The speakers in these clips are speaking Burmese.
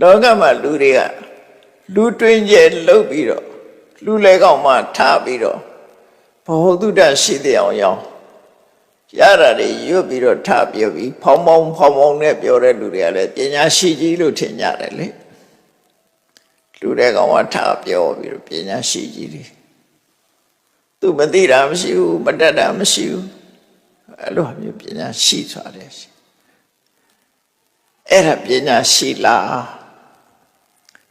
လောကမှာလူတွေကလူတွင်ကျဲလှုပ်ပြီးတော့လူလဲကောင်မှထားပြီးတော့ဘဝတုဒ္ဒရှိတဲ့အောင်ရောင်းရတာတွေရွတ်ပြီးတော့ထားပြောပြီးဖောင်းဖောင်းဖောင်းဖောင်းနဲ့ပြောတဲ့လူတွေကလည်းပညာရှိကြီးလို့ထင်ကြတယ်လေလူတဲ့ကောင်ကထားပြောပြီးတော့ပညာရှိကြီးတွေသူမသိတာမရှိဘူးမတတ်တာမရှိဘူးအဲ့လိုမျိုးပညာရှိသွားတယ်ရှိအဲ့ဒါပညာရှိလား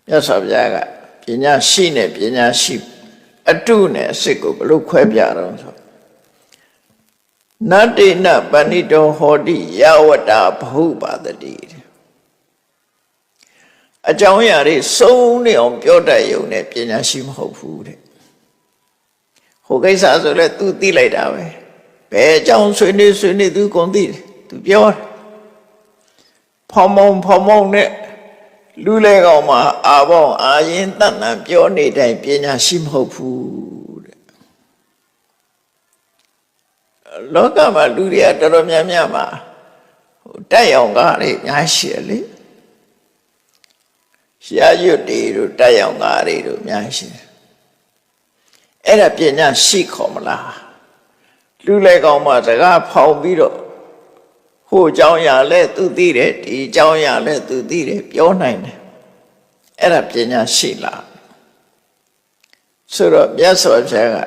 မြတ်စွာဘုရားကပညာရှိနဲ့ပညာရှိအတုနဲ့အစစ်ကိုဘယ်လိုခွဲပြတော့ဆိုနတ္တိနပဏိတောဟောတိယဝတ္တာဘဟုပါတတိအကြောင်းအရာတွေစုံနေအောင်ပြောတတ်ရုံနဲ့ပညာရှိမဟုတ်ဘူးတဲ့ဟိုကိစ္စဆိုလဲ तू သိလိုက်တာပဲဘယ်အကြောင်းဆွေးနေဆွေးနေ तू ကုန်သိတယ် तू ပြောတယ်ဖောင်းမောင်းဖောင်းမောင်းနဲ့ လူလေကောင်မှာအာဘောင်းအာရင်တတ်တန်ပြောနေတိုင်းပညာရှိမဟုတ်ဘူးတဲ့လောကမှာလူတွေကတော်တော်များများမှာဟိုတက်ရောင်ကားတွေအများရှိတယ်လေရှားရွတ်တွေတို့တက်ရောင်ကားတွေတို့အများရှိတယ်အဲ့ဒါပညာရှိခေါ်မလားလူလေကောင်မှာစကားဖောင်ပြီးတော့ ဟိုအကြောင်းအရာလဲသူသိတယ်ဒီအကြောင်းအရာလဲသူသိတယ်ပြောနိုင်တယ်အဲ့ဒါပညာရှိလားဆိုတော့မြတ်စွာဘုရားက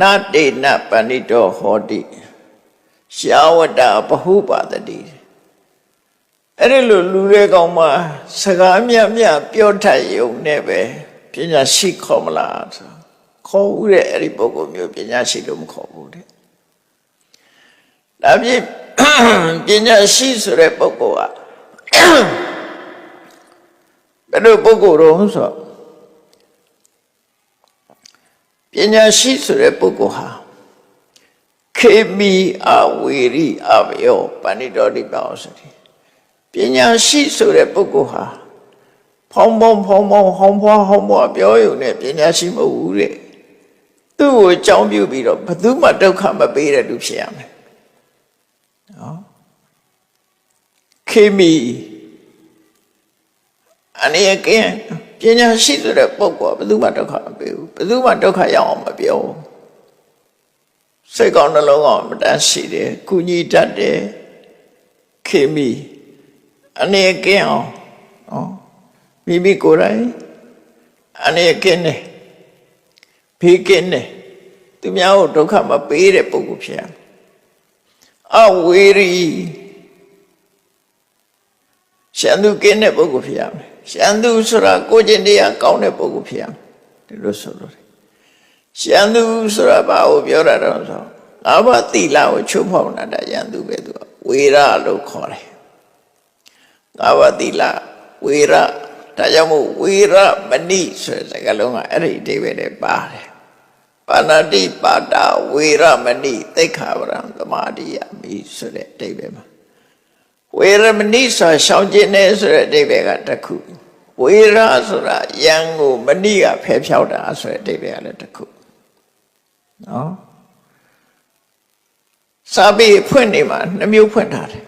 နတေနပဏိတောဟောတိရှာဝတ္တဘဟုပါတတိအဲ့ဒီလိုလူတွေကောင်မှစကားမြတ်မြတ်ပြောတတ်ရုံနဲ့ပဲပညာရှိခေါ်မလားဆိုခေါ်ဦးတဲ့အဲ့ဒီပုဂ္ဂိုလ်မျိုးပညာရှိလို့မခေါ်ဘူးတဲ့ဒါဖြင့် ပညာရှိဆိုတဲ့ပုဂ္ဂိုလ်ကဘယ်လိုပုဂ္ဂိုလ်တော့ဆိုပညာရှိဆိုတဲ့ပုဂ္ဂိုလ်ဟာခေမီအဝေရိအဘယောပဏိတော်တိပါအောင်ဆိုတယ်ပညာရှိဆိုတဲ့ပုဂ္ဂိုလ်ဟာဖောင်းဖောင်းဖောင်းဖောင်းဟောင်းဖွားဟောင်းဖွားပြောရုံနဲ့ပညာရှိမဟုတ်ဘူးတဲ့သူ့ကိုအကြောင်းပြုပြီးတော့ဘယ်သူမှဒုက္ခမပေးတဲ့လူဖြစ်ရမယ် ခေမီအနေနဲ့ကင်းပညာရှိဆိုတဲ့ပုဂ္ဂိုလ်ကဘယ်သူမှဒုက္ခမပေးဘူးဘယ်သူမှဒုက္ခရောက်အောင်မပြောဘူးစိတ်ကောင်းနှလုံးကောင်းမတန်းရှိတယ်ကုညီတတ်တယ်ခေမီအနေနဲ့ကင်းအောင်နော်မိမိကိုယ်တိုင်အနေနဲ့ကင်းတယ်ဖေးကင်းတယ်သူများကိုဒုက္ခမပေးတဲ့ပုဂ္ဂိုလ်ဖြစ်ရမယ်အဝေရီ ရှန်သူကင်းတဲ့ပုဂ္ဂိုလ်ဖြစ်ရမယ်ရှန်သူဆိုတာကိုကျင့်တရားကောင်းတဲ့ပုဂ္ဂိုလ်ဖြစ်ရမယ်ဒီလိုဆိုလို့တယ်ရှန်သူဆိုတာဘာကိုပြောတာတော့ဆိုငါးပါးတိလာကိုချုပ်ဖောက်နေတာရန်သူပဲသူကဝေရလို့ခေါ်တယ်ငါးပါးတိလာဝေရဒါကြောင့်မို့ဝေရမဏိဆိုတဲ့စကားလုံးကအဲ့ဒီအဓိပ္ပာယ်နဲ့ပါတယ်ပါဏတိပါတာဝေရမဏိသိက္ခာပရံသမာဓိယမိဆိုတဲ့အဓိပ္ပာယ်မှာ ဝေရမဏိဆိုရှောင်းကျင်နေဆိုတဲ့အဓိပ္ပာယ်ကတစ်ခုဝေရဆိုတာယံကိုမဏိကဖယ်ဖြောက်တာဆိုတဲ့အဓိပ္ပာယ်ကလည်းတစ်ခုနော်စာပေဖွင့်နေမှာနှမျိုးဖွင့်ထားတယ်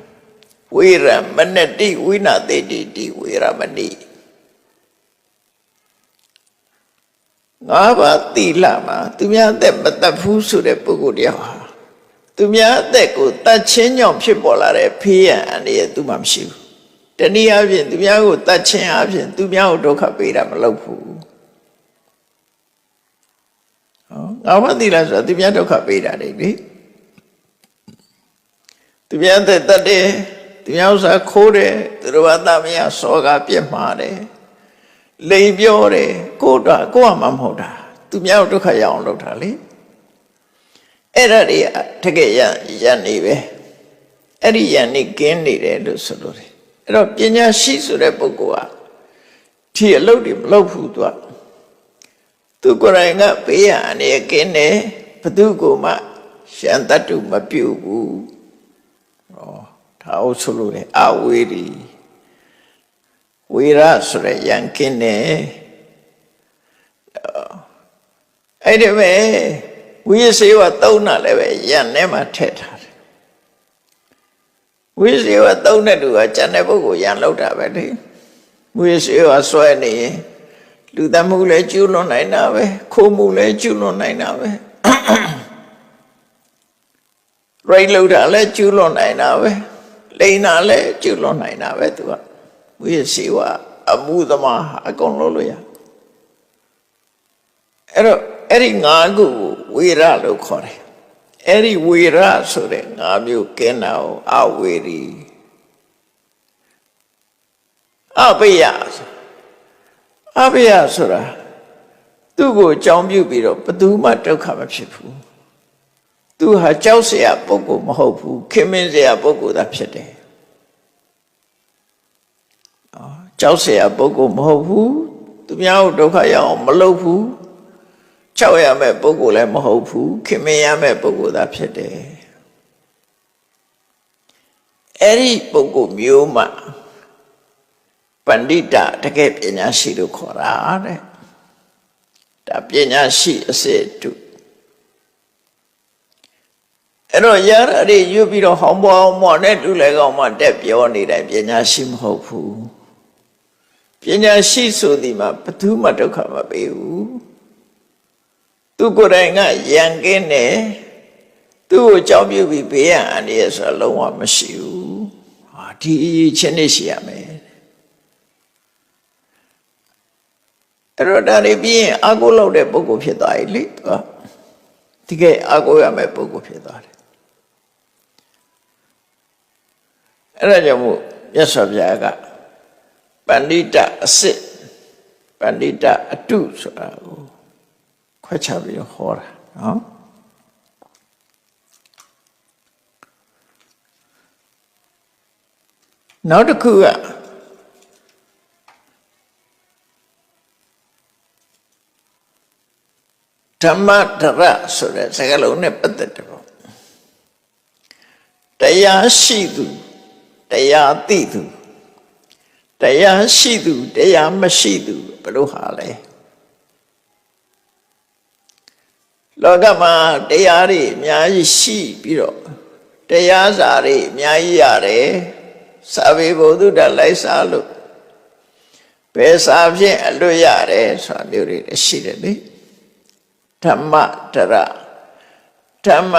ဝေရမနတိဝိနာတိတိတိဝေရမဏိငါးပါးတိလမှာသူများအသက်မတတ်ဘူးဆိုတဲ့ပုဂ္ဂိုလ်တယောက်ဟာ သူများအသက်ကိုတတ်ချင်းကြောင့်ဖြစ်ပေါ်လာတဲ့ဖေးရန်အနေနဲ့သူမှမရှိဘူးတနည်းအားဖြင့်သူများကိုတတ်ချင်းအားဖြင့်သူများကိုဒုက္ခပေးတာမလုပ်ဘူးဟောငါးပါးတိလဆိုတာသူများဒုက္ခပေးတာလေလေသူများအသက်တတ်တယ်သူများဥစ္စာခိုးတယ်သူတို့ဘာသာမရစောကပြက်မှားတယ်လိန်ပြောတယ်ကိုယ်တော့ကိုယ်ကမှမဟုတ်တာသူများဒုက္ခရအောင်လုပ်တာလေ အဲ့ဒါတွေတကယ်ရရနေပဲအဲ့ဒီရနေကင်းနေတယ်လို့ဆိုလို့တယ်အဲ့တော့ပညာရှိဆိုတဲ့ပုဂ္ဂိုလ်ကဒီအလုပ်တွေမလုပ်ဘူးသူကသူကိုယ်တိုင်ကပေးရအနေကင်းတယ်ဘသူကိုမှရှန်တတ်တူမပြုတ်ဘူးဟောဒါအုပ်ဆိုလို့တယ်အဝေးဒီဝေရဆိုရယံကင်းတယ်အဲ့ဒီမဲ့ ဝိသေဝသုံးတာလည်းပဲယံထဲမှာထည့်ထားတယ်ဝိသေဝသုံးတဲ့သူကကျန်တဲ့ပုဂ္ဂိုလ်ယံလောက်တာပဲလေမွေးစေဝါဆွဲနေရင်လူသတ်မှုလည်းကျူးလွန်နိုင်တာပဲခိုးမှုလည်းကျူးလွန်နိုင်တာပဲရိတ်လို့တာလည်းကျူးလွန်နိုင်တာပဲလိန်တာလည်းကျူးလွန်နိုင်တာပဲသူကမွေးစေဝါအမှုသမားအကုန်လုံးလို့ရအဲ့တော့ အဲ့ဒီငါးခုကိုဝေရလို့ခေါ်တယ်အဲ့ဒီဝေရဆိုတဲ့ငါးမျိုးကင်းတာကိုအဝေရီအပိယအပိယဆိုတာသူ့ကိုအကြောင်းပြုပြီးတော့ဘယ်သူမှဒုက္ခမဖြစ်ဘူးသူဟာကြောက်เสียပုဂ္ဂိုလ်မဟုတ်ဘူးခင်မင်းเสียပုဂ္ဂိုလ်သာဖြစ်တယ်အော်ကြောက်เสียပုဂ္ဂိုလ်မဟုတ်ဘူးသူများကိုဒုက္ခရအောင်မလုပ်ဘူး ကြောက်ရမယ့်ပုဂ္ဂိုလ်လည်းမဟုတ်ဘူးခင်မင်းရမယ့်ပုဂ္ဂိုလ်သာဖြစ်တယ်အဲ့ဒီပုဂ္ဂိုလ်မျိုးမှပဏိတတကယ်ပညာရှိလို့ခေါ်တာတဲ့ဒါပညာရှိအစစ်တုအဲ့တော့ရရတွေရွတ်ပြီးတော့ဟောင်းပေါ်အောင်မော်နဲ့တူလဲကောင်မှတက်ပြောနေတယ်ပညာရှိမဟုတ်ဘူးပညာရှိဆိုဒီမှာဘယ်သူမှဒုက္ခမပေးဘူး သူကိုယ်တိုင်ကယံကင်းတယ်သူ့ကိုကြောက်ပြုပြီးဘေးရန်အန္တရာယ်ဆိုတာလုံးဝမရှိဘူးဟာဒီအရေးချင်းနေရှိရမယ်အဲ့တော့ဒါတွေပြီးရင်အာကိုလောက်တဲ့ပုဂ္ဂိုလ်ဖြစ်သွားပြီလေသူကတကယ်အာကိုရမယ့်ပုဂ္ဂိုလ်ဖြစ်သွားတယ်အဲ့ဒါကြောင့်မို့မြတ်စွာဘုရားကပဏိတအစစ်ပဏိတအတုဆိုတာကို ခွဲခြားပြီးတော့ဟောတာနော်နောက်တစ်ခုကဓမ္မဒရဆိုတဲ့စကားလုံးနဲ့ပတ်သက်တယ်ပေါ့တရားရှိသူတရားသိသူတရားရှိသူတရားမရှိသူဘယ်လိုဟာလဲ လောကမှာတရားတွေအများကြီးရှိပြီးတော့တရားစာတွေအများကြီးရတယ်စာပေဘုဒ္ဓလိုက်စားလို့ဘယ်စာဖြင့်အလွတ်ရတယ်ဆိုတာမျိုးတွေလည်းရှိတယ်လေဓမ္မတရဓမ္မ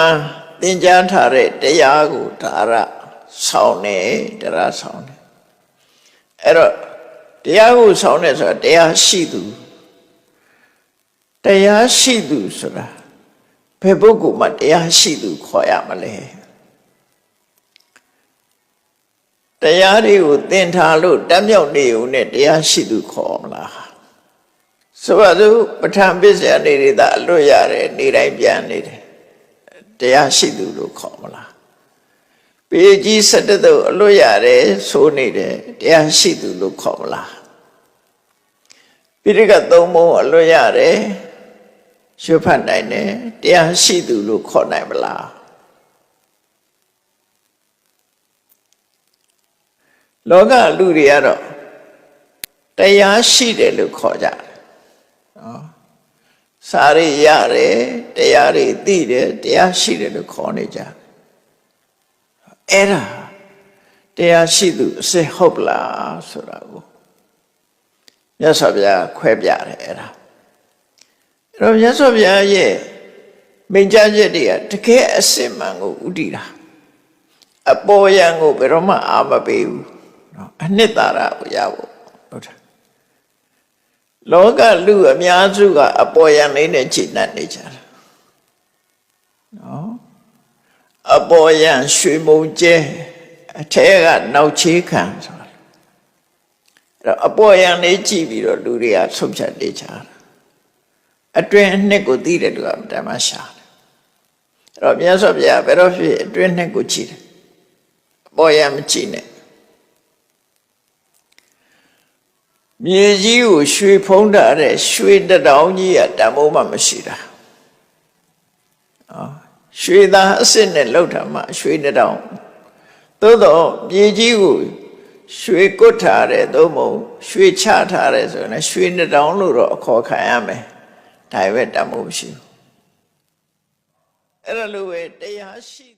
သင်ကြားထားတဲ့တရားကိုဒါရဆောင်းနေတရားဆောင်းနေအဲ့တော့တရားကိုဆောင်းနေဆိုတာတရားရှိသူတရားရှိသူဆိုတာ ဘယ်ပုဂ္ဂိုလ်မှတရားရှိသူခေါ်ရမလဲတရားတွေကိုသင်ထားလို့တတ်မြောက်နေုံနဲ့တရားရှိသူခေါ်မလားဆိုပါစို့ပဋ္ဌာန်းပစ္စယနေရတာအလွတ်ရတယ်နေတိုင်းပြန်နေတယ်တရားရှိသူလို့ခေါ်မလားပေကြီး၁၇တုပ်အလွတ်ရတယ်ဆိုနေတယ်တရားရှိသူလို့ခေါ်မလားပိဋကသုံးပုံအလွတ်ရတယ် ရွှေဖတ်နိုင်တယ်တရားရှိသူလို့ခေါ်နိုင်မလားလောကလူတွေကတော့တရားရှိတယ်လို့ခေါ်ကြတယ်နော်စာရိရတယ်တရားတွေသိတယ်တရားရှိတယ်လို့ခေါ်နေကြတယ်အဲ့ဒါတရားရှိသူအစစ်ဟုတ်လားဆိုတာကိုမြတ်စွာဘုရားခွဲပြတယ်အဲ့ဒါအဲ့ တော့မြတ်စွာဘုရားရဲ့မိန့်ကြားချက်တွေကတကယ်အစစ်မှန်ကိုဥတည်တာအပေါ်ယံကိုဘယ်တော့မှအာမပေးဘူးနော်အနှစ်သာရကိုရဖို့ဟုတ်တယ်လောကလူအများစုကအပေါ်ယံလေးနဲ့ချိန်နှံ့နေကြတာနော်အပေါ်ယံရွှေမုံကျဲအထဲကနောက်ချေးခံဆိုတာအဲ့တော့အပေါ်ယံလေးကြည့်ပြီးတော့လူတွေကဆုံးဖြတ်နေကြတာ အတွင်းအနှစ်ကိုသိတဲ့လူကတမရှာတယ်အဲ့တော့မြတ်စွာဘုရားဘယ်တော့ဖြစ်အတွင်းနှစ်ကိုကြည့်တယ်အပေါ်ယံမကြည့်နဲ့မြေကြီးကိုရွှေဖုံးထားတဲ့ရွှေတတောင်ကြီးကတမိုးမှမရှိတာအာရွှေသားအစ်စ်နဲ့လှုပ်ထားမှရွှေတတောင်သို့တော့မြေကြီးကိုရွှေကုတ်ထားတဲ့သို့မဟုတ်ရွှေချထားတဲ့ဆိုရင်ရွှေတတောင်လို့တော့အခေါ်ခံရမယ် ဒါပဲတမိုးမရှိဘူးအဲ့ဒါလိုပဲတရားရှိ